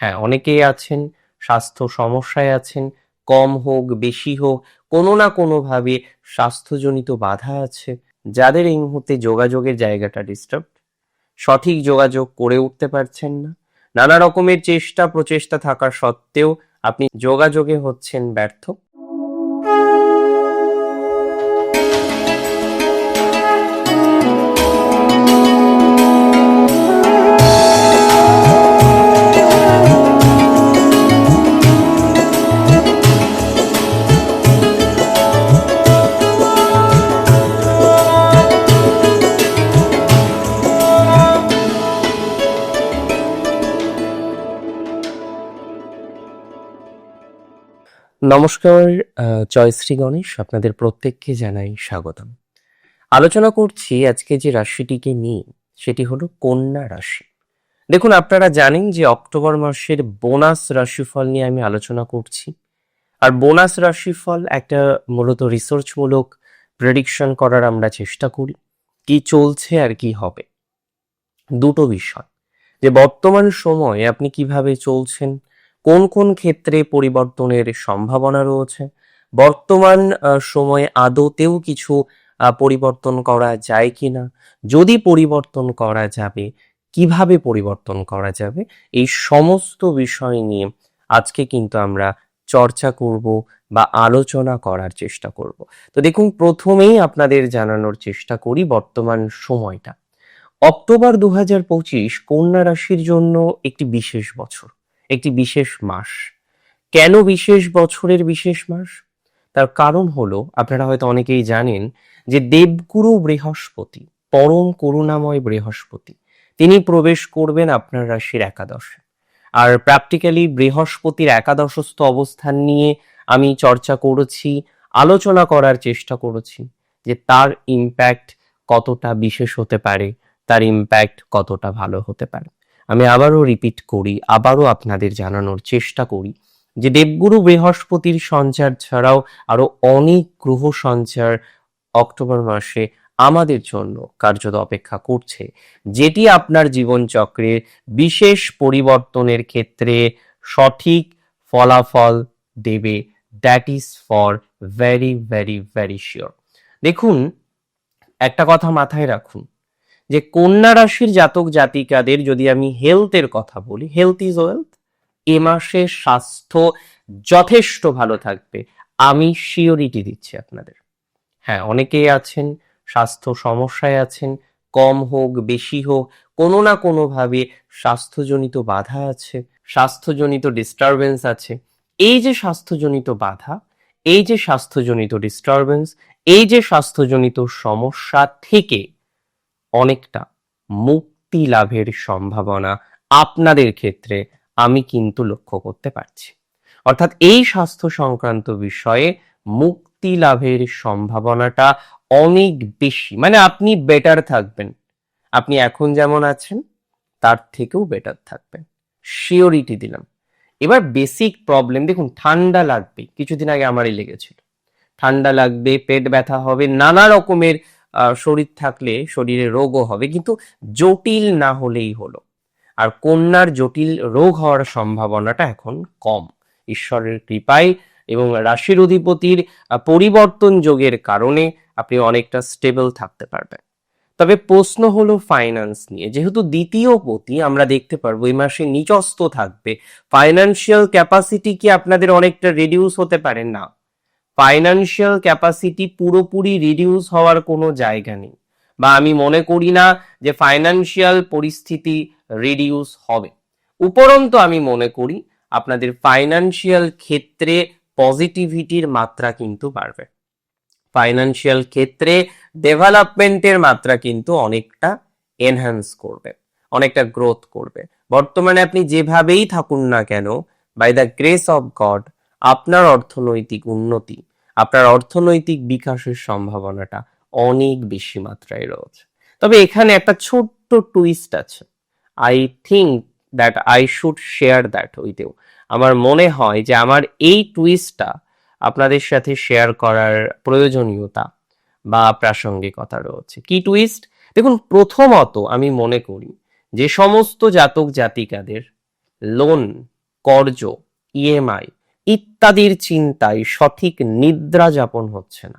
হ্যাঁ অনেকেই আছেন, স্বাস্থ্য সমস্যায় আছেন, কম হোক, বেশি হোক, কোনো না কোনোভাবে স্বাস্থ্যজনিত বাধা আছে। যাদের এই মুহূর্তে যোগাযোগের জায়গাটা ডিস্টার্ব সঠিক যোগাযোগ করে উঠতে পারছেন না। নানা রকমের চেষ্টা প্রচেষ্টা থাকা সত্ত্বেও আপনি যোগাযোগে হচ্ছেন ব্যর্থ। নমস্কার আহ, জয়শ্রী গণেশ আপনাদের প্রত্যেককে জানাই স্বাগতম। আলোচনা করছি আজকে যে রাশিটিকে নিয়ে সেটি হলো কন্যা রাশি। দেখুন আপনারা জানেন যে অক্টোবর মাসের বোনাস রাশিফল নিয়ে আমি আলোচনা করছি। আর বোনাস রাশিফল একটা মূলত রিসার্চমূলক প্রেডিকশন করার আমরা চেষ্টা করি কি চলছে আর কি হবে। দুটো বিষয় যে বর্তমান সময়ে আপনি কীভাবে চলছেন কোন কোন ক্ষেত্রে পরিবর্তনের সম্ভাবনা রয়েছে? বর্তমান সময়ে আদতেও কিছু পরিবর্তন করা যায় কিনা? যদি পরিবর্তন করা যাবে, কীভাবে পরিবর্তন করা যাবে? এই সমস্ত বিষয় নিয়ে আজকে কিন্তু আমরা চর্চা করব বা আলোচনা করার চেষ্টা করব। তো দেখুন, প্রথমেই আপনাদের জানানোর চেষ্টা করি বর্তমান সময়টা। অক্টোবর দু হাজার পঁচিশ কন্যা রাশির জন্য একটি বিশেষ বছর। একটি বিশেষ মাস। কেন বিশেষ বছরের বিশেষ মাস? তার কারণ হলো, আপনারা হয়তো অনেকেই জানেন যে দেবগুরু বৃহস্পতি, পরম করুণাময় বৃহস্পতি, তিনি প্রবেশ করবেন আপনার রাশির একাদশে। আর প্র্যাকটিক্যালি বৃহস্পতির একাদশস্থ অবস্থান নিয়ে আমি চর্চা করেছি, আলোচনা করার চেষ্টা করেছি যে তার ইম্প্যাক্ট কতটা বিশেষ হতে পারে, তার ইম্প্যাক্ট কতটা ভালো হতে পারে। আমি আবারও রিপিট করি, আবারও আপনাদের জানানোর চেষ্টা করি যে দেবগুরু বৃহস্পতির সঞ্চার ছাড়াও আরও অনেক গ্রহ সঞ্চার অক্টোবর মাসে আমাদের জন্য কার্যত অপেক্ষা করছে। যেটি আপনার জীবনচক্রে বিশেষ পরিবর্তনের ক্ষেত্রে সঠিক ফলাফল দেবে। That is for very very very sure দেখুন, একটা কথা মাথায় রাখুন। যে কন্যা রাশির জাতক জাতিকাদের যদি আমি হেলথের কথা বলি হেলথ ইজ ওয়েলথ এ মাসে স্বাস্থ্য যথেষ্ট ভালো থাকবে। আমি শিওরিটি দিচ্ছি আপনাদের। হ্যাঁ অনেকেই আছেন, স্বাস্থ্য সমস্যায় আছেন, কম হোক, বেশি হোক, কোনো না কোনোভাবে স্বাস্থ্যজনিত বাধা আছে, স্বাস্থ্যজনিত ডিস্টারবেন্স আছে। এই যে স্বাস্থ্যজনিত বাধা, এই যে স্বাস্থ্যজনিত ডিস্টারবেন্স এই যে স্বাস্থ্যজনিত সমস্যা থেকে অনেকটা মুক্তি লাভের সম্ভাবনা আপনাদের ক্ষেত্রে আমি কিন্তু লক্ষ্য করতে পারছি। অর্থাৎ এই স্বাস্থ্য সংক্রান্ত বিষয়ে মুক্তি লাভের সম্ভাবনাটা অনেক বেশি। মানে আপনি বেটার থাকবেন। আপনি এখন যেমন আছেন, তার থেকেও বেটার থাকবেন। শিওরিটি দিলাম। এবার বেসিক প্রবলেম দেখুন, ঠান্ডা লাগবে। কিছুদিন আগে আমারই লেগেছিল। ঠান্ডা লাগবে, পেট ব্যথা হবে, নানা রকমের শরীর থাকলে শরীরে রোগও হবে, কিন্তু জটিল না হলেই হলো। আর কন্যার জটিল রোগ হওয়ার সম্ভাবনাটা এখন কম। ঈশ্বরের কৃপায় এবং রাশির অধিপতির পরিবর্তন যোগের কারণে আপনি অনেকটা স্টেবল থাকতে পারবেন। তবে প্রশ্ন হলো ফাইন্যান্স নিয়ে। যেহেতু দ্বিতীয় পতি, আমরা দেখতে পারব এই মাসে নিচস্ত থাকবে। ফাইন্যান্সিয়াল ক্যাপাসিটি কি আপনাদের অনেকটা রিডিউস হতে পারে? না। ফাইন্যান্সিয়াল ক্যাপাসিটি পুরোপুরি রিডিউস হওয়ার কোনো জায়গা নেই। বা আমি মনে করি না যে ফাইন্যান্সিয়াল পরিস্থিতি রিডিউস হবে। উপরন্তু আমি মনে করি আপনাদের ফাইন্যান্সিয়াল ক্ষেত্রে পজিটিভিটির মাত্রা কিন্তু বাড়বে। ফাইন্যান্সিয়াল ক্ষেত্রে ডেভেলপমেন্টের মাত্রা কিন্তু অনেকটা এনহ্যান্স করবে, অনেকটা গ্রোথ করবে। বর্তমানে আপনি যেভাবেই থাকুন না কেন by the grace of God আপনার অর্থনৈতিক উন্নতি আপনার অর্থনৈতিক বিকাশের সম্ভাবনাটা অনেক বেশি মাত্রায় রয়েছে। তবে এখানে একটা ছোট্ট টুইস্ট আছে। I think that I should share that with you আমার মনে হয় যে আমার এই টুইস্টটা আপনাদের সাথে শেয়ার করার প্রয়োজনীয়তা বা প্রাসঙ্গিকতা রয়েছে। কি টুইস্ট দেখুন, প্রথমত আমি মনে করি যে সমস্ত জাতক জাতিকাদের লোন কর্জ ইএমআই ইত্যাদির চিন্তায় সঠিক নিদ্রা যাপন হচ্ছে না।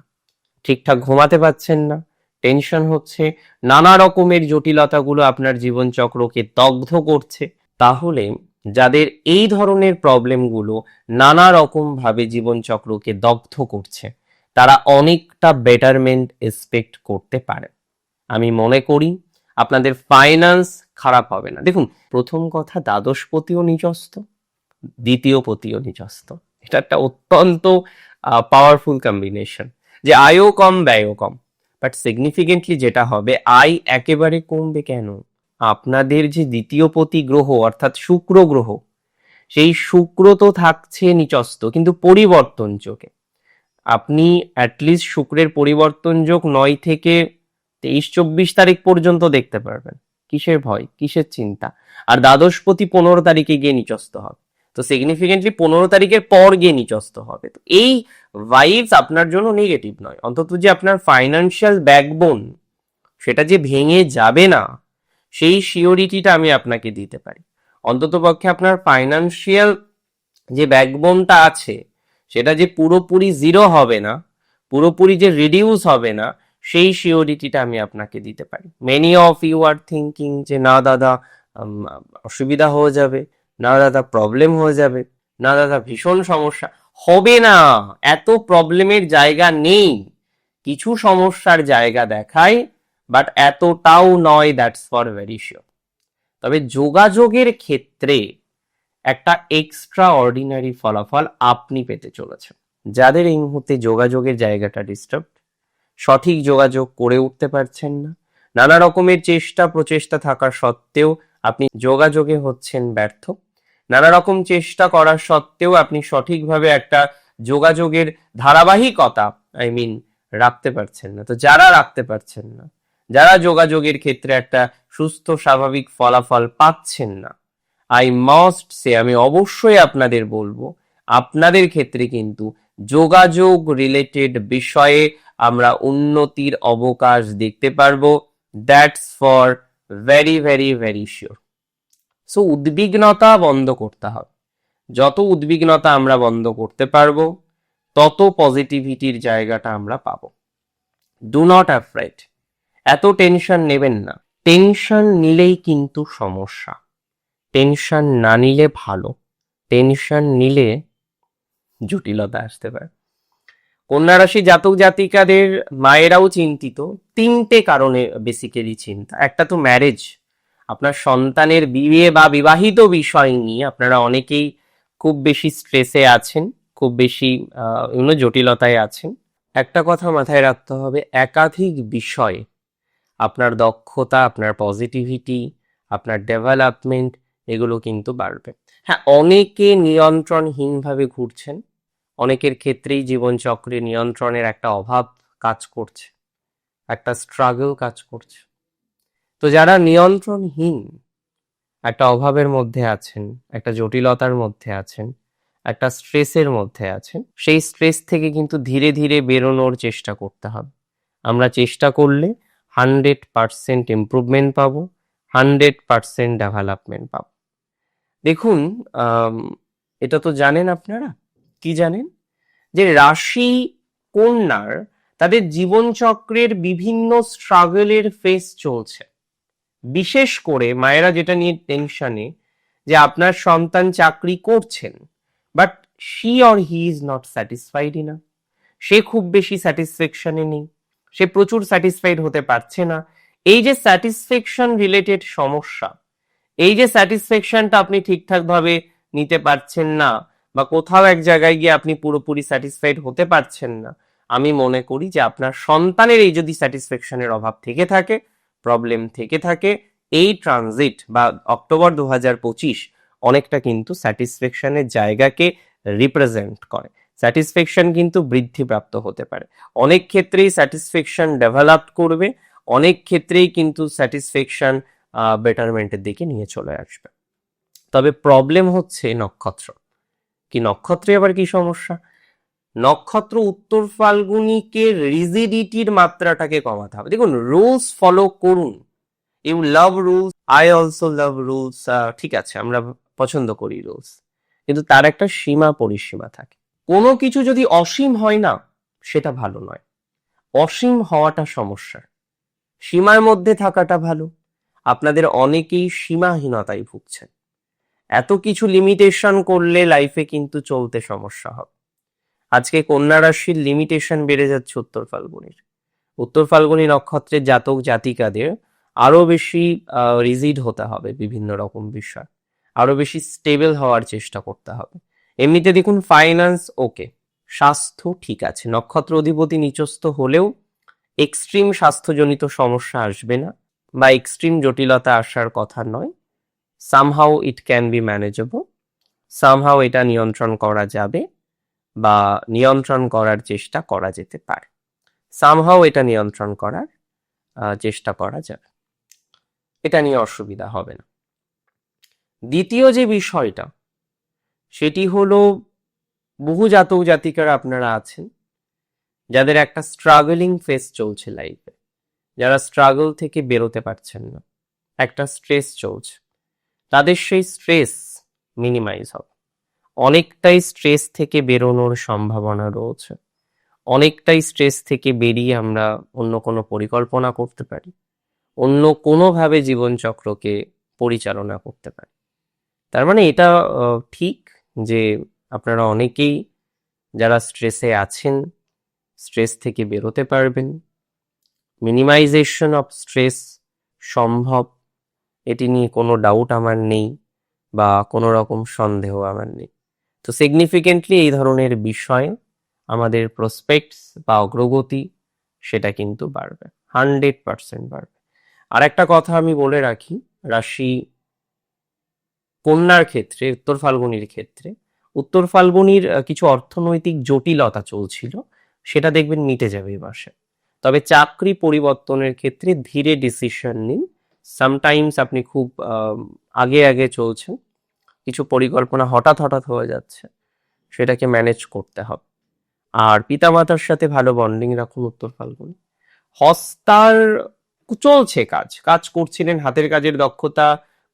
ঠিকঠাক ঘুমাতে পারছেন না, টেনশন হচ্ছে, নানা রকমের জটিলতাগুলো আপনার জীবনচক্রকে দগ্ধ করছে। তাহলে যাদের এই ধরনের প্রবলেমগুলো নানা রকম ভাবে জীবনচক্রকে দগ্ধ করছে, তারা অনেকটা বেটারমেন্ট এক্সপেক্ট করতে পারে। আমি মনে করি আপনাদের ফাইন্যান্স খারাপ হবে না। দেখুন, প্রথম কথা দ্বাদশপতিও নিজস্ত দ্বিতীয় পতিও নিজস্ত এটা একটা অত্যন্ত পাওয়ারফুল কম্বিনেশন যে আয়ও কম, ব্যয়ও কম। বাট সিগনিফিকেন্টলি যেটা হবে, আয় একেবারে কমবে কেন? আপনাদের যে দ্বিতীয় পতি গ্রহ, অর্থাৎ শুক্র গ্রহ, সেই শুক্র তো থাকছে নিচস্ত কিন্তু পরিবর্তন যোগে। আপনি অ্যাটলিস্ট শুক্রের পরিবর্তন যোগ নয় থেকে তেইশ, চব্বিশ তারিখ পর্যন্ত দেখতে পারবেন। কিসের ভয়? কিসের চিন্তা? আর দ্বাদশপতি পনেরো তারিখে গিয়ে নিচস্ত হবে। তো সিগনিফিকেন্টলি পনেরো তারিখের পর গিয়ে নিচস্ত হবে। তো এই ভাইবস আপনার জন্য নেগেটিভ নয়। অন্তত যে আপনার ফাইন্যান্সিয়াল ব্যাকবোন সেটা যে ভেঙে যাবে না, সেই সিওরিটিটা আমি আপনাকে দিতে পারি। অন্তত পক্ষে আপনার ফাইন্যান্সিয়াল যে ব্যাকবোনটা আছে, সেটা যে পুরোপুরি জিরো হবে না, পুরোপুরি যে রিডিউস হবে না, সেই সিওরিটিটা আমি আপনাকে দিতে পারি। Many of you are thinking যে, না দাদা অসুবিধা হয়ে যাবে। না দাদা প্রবলেম হয়ে যাবে। না দাদা, ভীষণ সমস্যা। হবে না। এত প্রবলেমের জায়গা নেই। কিছু সমস্যার জায়গা দেখায় বাট এতটাও নয় দ্যাটস ফর ভেরি শিওর তবে যোগাযোগের ক্ষেত্রে একটা এক্সট্রা অর্ডিনারি ফলাফল আপনি পেতে চলেছেন। যাদের এই মুহূর্তে যোগাযোগের জায়গাটা ডিস্টার্ব সঠিক যোগাযোগ করে উঠতে পারছেন না। নানা রকমের চেষ্টা প্রচেষ্টা থাকা সত্ত্বেও আপনি যোগাযোগে হচ্ছেন ব্যর্থ। নানা রকম চেষ্টা করা সত্ত্বেও আপনি সঠিকভাবে একটা যোগাযোগের ধারাবাহিকতা আই মিন রাখতে পারছেন না। তো যারা রাখতে পারছেন না, যারা যোগাযোগের ক্ষেত্রে একটা সুস্থ, স্বাভাবিক ফলাফল পাচ্ছেন না আই মাস্ট সে আমি অবশ্যই আপনাদের বলব, আপনাদের ক্ষেত্রে কিন্তু যোগাযোগ রিলেটেড বিষয়ে আমরা উন্নতির অবকাশ দেখতে পারব। That's for very very very sure so উদ্বিগ্নতা বন্ধ করতে হবে। যত উদ্বিগ্নতা আমরা বন্ধ করতে পারব, তত পজিটিভিটির জায়গাটা আমরা পাবো। ডু নট অ্যাফ্রেড এত টেনশন নেবেন না। টেনশন নিলেই কিন্তু সমস্যা। টেনশন না নিলে ভালো। টেনশন নিলে জটিলতা আসতে পারে। কন্যা রাশি জাতক জাতিকাদের মায়েরাও চিন্তিত। তিনটে কারণে বেসিক্যালি চিন্তা। একটা তো ম্যারেজ আপনার সন্তানের বিয়ে বা বিবাহিত বিষয় নিয়ে আপনারা অনেকেই খুব বেশি স্ট্রেসে আছেন, খুব বেশি ইউনো জটিলতায় আছেন। একটা কথা মাথায় রাখতে হবে, একাধিক বিষয়, আপনার দক্ষতা, আপনার পজিটিভিটি আপনার ডেভেলপমেন্ট এগুলো কিন্তু বাড়বে। হ্যাঁ অনেকে নিয়ন্ত্রণহীনভাবে ঘুরছেন, অনেকের ক্ষেত্রেই জীবনচক্রে নিয়ন্ত্রণের একটা অভাব কাজ করছে, একটা স্ট্রাগল কাজ করছে। তো যারা নিয়ন্ত্রণহীন, একটা অভাবের মধ্যে আছেন, একটা জটিলতার মধ্যে আছেন, একটা স্ট্রেসের মধ্যে আছেন, সেই স্ট্রেস থেকে কিন্তু ধীরে ধীরে বেরোনোর চেষ্টা করতে হবে। আমরা চেষ্টা করলে হান্ড্রেড পারসেন্ট ইম্প্রুভমেন্ট পাবো, হান্ড্রেড পারসেন্ট ডেভেলপমেন্ট পাবো। দেখুন এটা তো জানেন আপনারা? কি জানেন? যে রাশি কন্যার তাদের জীবনচক্রের বিভিন্ন স্ট্রাগলের ফেস চলছে। বিশেষ করে মায়েরা যেটা নিয়ে টেনশনে যে আপনার সন্তান চাকরি করছেন but she or he is not satisfied ইনা সে খুব বেশি স্যাটিসফ্যাকশনে নেই। সে প্রচুর স্যাটিসফাইড হতে পারছে না। এই যে স্যাটিসফ্যাকশন রিলেটেড সমস্যা, এই যে স্যাটিসফ্যাকশনটা আপনি ঠিকঠাক ভাবে নিতে পারছেন না বা কোথাও এক জায়গায় গিয়ে আপনি পুরোপুরি স্যাটিসফাইড হতে পারছেন না, আমি মনে করি যে আপনার সন্তানের এই যদি স্যাটিসফ্যাকশনের অভাব থেকে থাকে প্রবলেম থেকে থাকে। এই ট্রানজিট বা অক্টোবর দু হাজার পঁচিশ অনেকটা কিন্তু স্যাটিসফ্যাকশনের জায়গাকে রিপ্রেজেন্ট করে। স্যাটিসফ্যাকশন কিন্তু বৃদ্ধিপ্রাপ্ত হতে পারে। অনেক ক্ষেত্রেই স্যাটিসফ্যাকশন ডেভেলপ করবে, অনেক ক্ষেত্রেই কিন্তু স্যাটিসফ্যাকশন বেটারমেন্টের দিকে নিয়ে চলে আসবে। তবে প্রবলেম হচ্ছে নক্ষত্র। কি নক্ষত্রে আবার কি সমস্যা? নক্ষত্র উত্তর ফাল্গুনিকে রিজিডিটির মাত্রাটাকে কমাতে হবে। দেখুন রুলস ফলো করুন। You love rules I also love rules ঠিক আছে, আমরা পছন্দ করি রুলস কিন্তু তার একটা সীমা পরিসীমা থাকে। কোনো কিছু যদি অসীম হয় না, সেটা ভালো নয়। অসীম হওয়াটা সমস্যা। সীমার মধ্যে থাকাটা ভালো। আপনাদের অনেকেই সীমাহীনতায় ভুগছেন। এত কিছু লিমিটেশন করলে লাইফে কিন্তু চলতে সমস্যা হবে। আজকে কন্যা রাশির লিমিটেশন বেড়ে যাচ্ছে উত্তর ফাল্গুনির। উত্তর ফাল্গুনি নক্ষত্রের জাতক জাতিকাদের আরও বেশি রিজিড হতে হবে বিভিন্ন রকম বিষয়। আরও বেশি স্টেবল হওয়ার চেষ্টা করতে হবে। এমনিতে দেখুন ফাইন্যান্স ওকে স্বাস্থ্য ঠিক আছে। নক্ষত্র অধিপতি নিচস্থ হলেও এক্সট্রিম স্বাস্থ্যজনিত সমস্যা আসবে না বা এক্সট্রিম জটিলতা আসার কথা নয়। Somehow it can be manageable somehow এটা নিয়ন্ত্রণ করা যাবে। বা নিয়ন্ত্রণ করার চেষ্টা করা যেতে পারে। সামহাও এটা নিয়ন্ত্রণ করার চেষ্টা করা যাবে। এটা নিয়ে অসুবিধা হবে না। দ্বিতীয় যে বিষয়টা, সেটি হলো বহু জাতক জাতিকারা আপনারা আছেন, যাদের একটা স্ট্রাগলিং ফেস চলছে লাইফে যারা স্ট্রাগল থেকে বেরোতে পারছেন না, একটা স্ট্রেস চলছে। তাদের সেই স্ট্রেস মিনিমাইজ হবে। অনেকটাই স্ট্রেস থেকে বেরোনোর সম্ভাবনা রয়েছে। অনেকটাই স্ট্রেস থেকে বেরিয়ে আমরা অন্য কোনো পরিকল্পনা করতে পারি। অন্য কোনোভাবে জীবনচক্রকে পরিচালনা করতে পারি। তার মানে এটা ঠিক যে আপনারা অনেকেই যারা স্ট্রেসে আছেন স্ট্রেস থেকে বেরোতে পারবেন। মিনিমাইজেশন অফ স্ট্রেস সম্ভব, এটি নিয়ে কোনো ডাউট আমার নেই বা কোনো রকম সন্দেহ আমার নেই। তো সিগনিফিকেন্টলি এই ধরনের বিষয় আমাদের প্রসপেক্টস বা অগ্রগতি সেটা কিন্তু বাড়বে হান্ড্রেড পার্সেন্ট বাড়বে। আর একটা কথা আমি বলে রাখি, রাশি কন্যার ক্ষেত্রে, উত্তর ফাল্গুনির ক্ষেত্রে, উত্তর ফাল্গুনির কিছু অর্থনৈতিক জটিলতা চলছিল, সেটা দেখবেন মিটে যাবে এই মাসে। তবে চাকরি পরিবর্তনের ক্ষেত্রে ধীরে ডিসিশন নিন। সামটাইমস আপনি খুব আগে আগে চলছেন কিছু পরিকল্পনা হঠাৎ হঠাৎ হয়ে যাচ্ছে, সেটাকে ম্যানেজ করতে হবে। আর পিতামাতার সাথে ভালো বন্ডিং রাখুন উত্তর ফাল্গুনি। হস্তার চলছে কাজ কাজ করছিলেন, হাতের কাজের দক্ষতা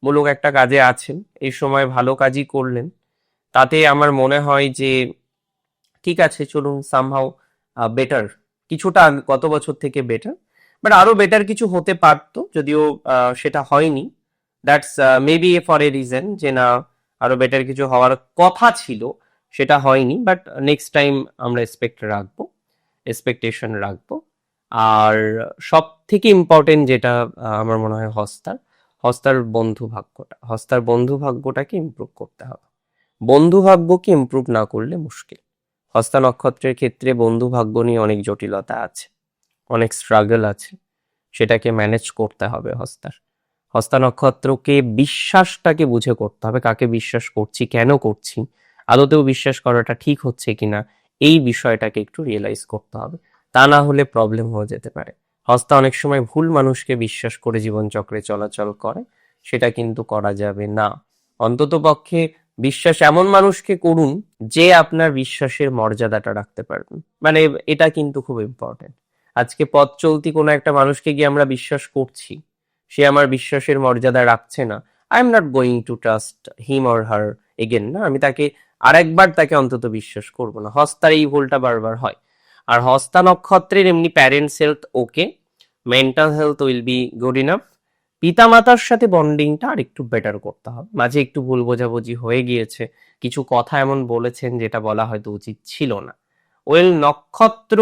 মূলক একটা কাজে আছেন, এই সময় ভালো কাজই করলেন। তাতে আমার মনে হয় যে, ঠিক আছে, চলুন সামহাও বেটার কিছুটা গত বছর থেকে বেটার বাট আরও বেটার কিছু হতে পারতো, যদিও সেটা হয়নি। That's maybe for a reason যে না আরও বেটার কিছু হওয়ার কথা ছিল, সেটা হয়নি বাট নেক্সট টাইম আমরা এক্সপেক্ট রাখব এক্সপেকটেশন রাখব। আর সব থেকে ইম্পর্টেন্ট যেটা আমার মনে হয় হস্তার হস্তার বন্ধু ভাগ্যটা, হস্তার বন্ধু ভাগ্যটাকে ইমপ্রুভ করতে হবে। বন্ধু ভাগ্যকে ইমপ্রুভ না করলে মুশকিল। হস্তা নক্ষত্রের ক্ষেত্রে বন্ধু ভাগ্য নিয়ে অনেক জটিলতা আছে, অনেক স্ট্রাগল আছে, সেটাকে ম্যানেজ করতে হবে হস্তার। হস্তা নক্ষত্রকে বিশ্বাসটাকে বুঝে করতে হবে, কাকে বিশ্বাস করছি, কেন করছি, আদতেও বিশ্বাস করাটা ঠিক হচ্ছে কিনা, এই বিষয়টাকে একটু রিয়েলাইজ করতে হবে। তা না হলে প্রবলেম হয়ে যেতে পারে। হস্তা অনেক সময় ভুল মানুষকে বিশ্বাস করে জীবনচক্রে চলাচল করে, সেটা কিন্তু করা যাবে না। অন্তত পক্ষে বিশ্বাস এমন মানুষকে করুন, যে আপনার বিশ্বাসের মর্যাদাটা রাখতে পারবেন মানে এটা কিন্তু খুব ইম্পর্টেন্ট আজকে পথ চলতি কোনো একটা মানুষকে গিয়ে আমরা বিশ্বাস করছি সে আমার বিশ্বাসের মর্যাদা রাখছে না। I am not going to trust him or her again না? আমি তাকে আরেকবার তাকে অন্তত বিশ্বাস করব না। হস্তার এই ভুলটা বারবার হয়। আর হস্তা নক্ষত্রের এমনি parents health okay mental health will be good enough পিতামাতার সাথে বন্ডিংটা আর একটু বেটার করতে হবে। মাঝে একটু ভুল বোঝাবুঝি হয়ে গিয়েছে। কিছু কথা এমন বলেছেন যেটা বলা হয়তো উচিত ছিল না। ওয়েল নক্ষত্র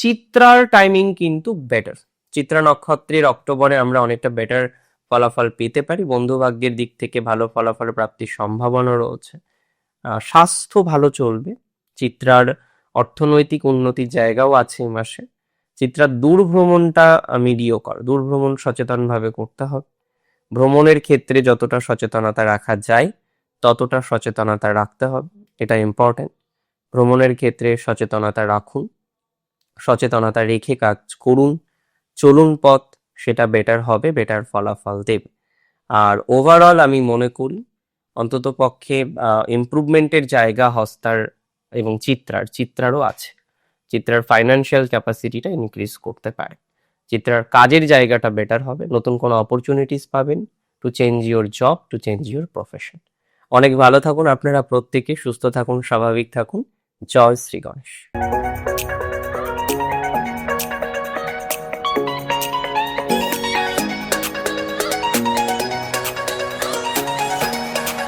চিত্রার টাইমিং কিন্তু বেটার চিত্রা নক্ষত্রের অক্টোবরে আমরা অনেকটা বেটার ফলাফল পেতে পারি। বন্ধু ভাগ্যের দিক থেকে ভালো ফলাফল প্রাপ্তির সম্ভাবনা রয়েছে। স্বাস্থ্য ভালো চলবে। চিত্রার অর্থনৈতিক উন্নতির জায়গাও আছে এই মাসে। চিত্রার দূর ভ্রমণটা মিডিও কর দূর ভ্রমণ সচেতনভাবে করতে হবে। ভ্রমণের ক্ষেত্রে যতটা সচেতনতা রাখা যায়, ততটা সচেতনতা রাখতে হবে। এটা ইম্পর্টেন্ট ভ্রমণের ক্ষেত্রে সচেতনতা রাখুন। সচেতনতা রেখে কাজ করুন। চলুন পথ, সেটা বেটার হবে বেটার ফলাফল দেবে। আর ওভারঅল আমি মনে করি, অন্তত পক্ষে ইমপ্রুভমেন্টের জায়গা হস্তার এবং চিত্রার, চিত্রারও আছে। চিত্রার ফাইন্যান্সিয়াল ক্যাপাসিটিটা ইনক্রিজ করতে পারে। চিত্রার কাজের জায়গাটা বেটার হবে, নতুন কোনো অপরচুনিটিস পাবেন to change your job to change your profession অনেক ভালো থাকুন আপনারা প্রত্যেকে, সুস্থ থাকুন, স্বাভাবিক থাকুন। জয় শ্রী গণেশ।